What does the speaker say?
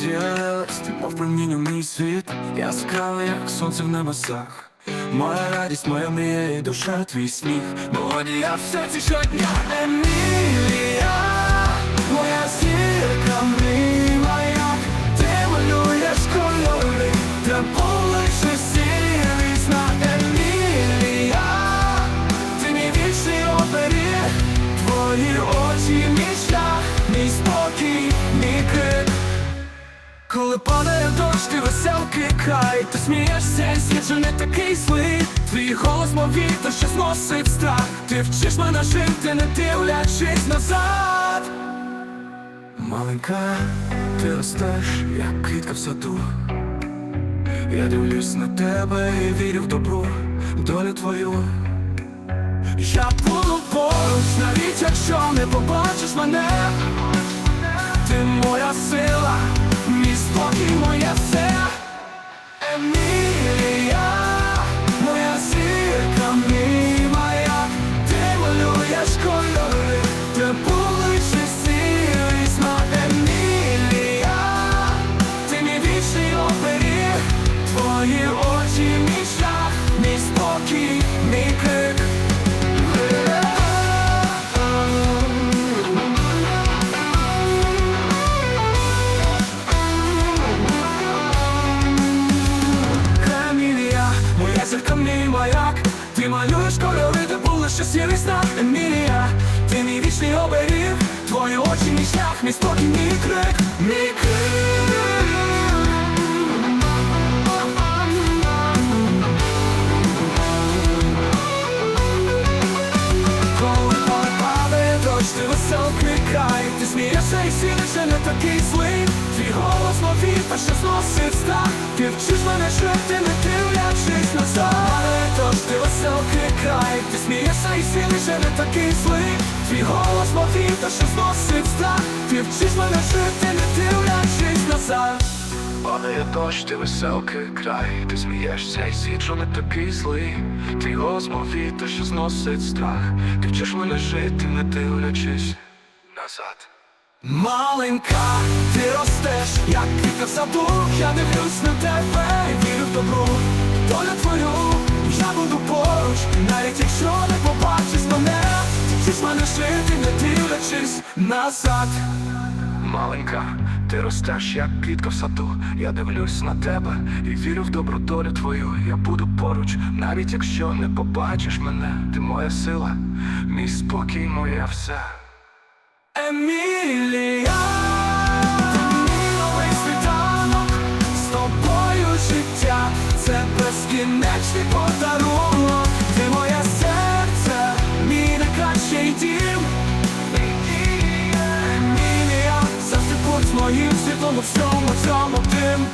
з'явилась, ти мов промінь у мій світ Яскравий, як сонце в небесах. Моя радість, моя мрія і душа, твій сміх. Мелодія в серці щодня Емілія, моя зірка, мій маяк Ти малюєш кольори, де полише сірісна Емілія, ти мій вічний оберіг Твої очі, мій шлях, мій спокій, коли падає дощ, ти веселки край Ти смієшся, і світ же не такий злий. Твій голос мов вітер, що зносить страх. Ти вчиш мене жити, не дивлячись назад. Маленька, ти ростеш, як квітка в саду. Я дивлюсь на тебе і вірю в добру, долю твою. Я буду поруч, навіть якщо не побачиш мене. Ти моя сила, мій спокій, моє все. Емілія, моя зірка, мій маяк Ти малюєш кольори, де були сірість на Емілія, ти мій вічний оберіг Твої очі, мій шлях, мій спокій, мій крик ще сірий знак Емілія, ти мій вічний оберіг Твої очі, мій шлях, мій спокій, мій крик, мій дощ, ти веселкий край. Ти смієшся і сілишся не такий злий. Твій голос мов вітер, що зносить страх. Ти вчиш мене жити, не дивлячись назад смієшся і сілишся не такий злий. Твій голос мов вітер, що зносить страх Ти вчиш мене жити, не дивлячись назад. Падає дощ, ти веселкий край, ти смієшся і світ, не такий злий. Твій голос мов вітер, що зносить страх. Ти вчиш мене жити, не дивлячись назад. Маленька, ти ростеш, як квітка в саду. Я дивлюсь на тебе і вірю в добру Доля твою, буду поруч Навіть якщо не побачиш мене Ти вчиш мене жити, не дивлячись назад Маленька, ти ростеш, як квітка в саду. Я дивлюсь на тебе і вірю в добру долю твою. Я буду поруч, навіть якщо не побачиш мене, ти моя сила, мій спокій, моє все. Емілія, безкінечний подарунок, ти моє серце, мій найкращий дім. Емілія, завжди будь моїм світлом у всьому цьому тим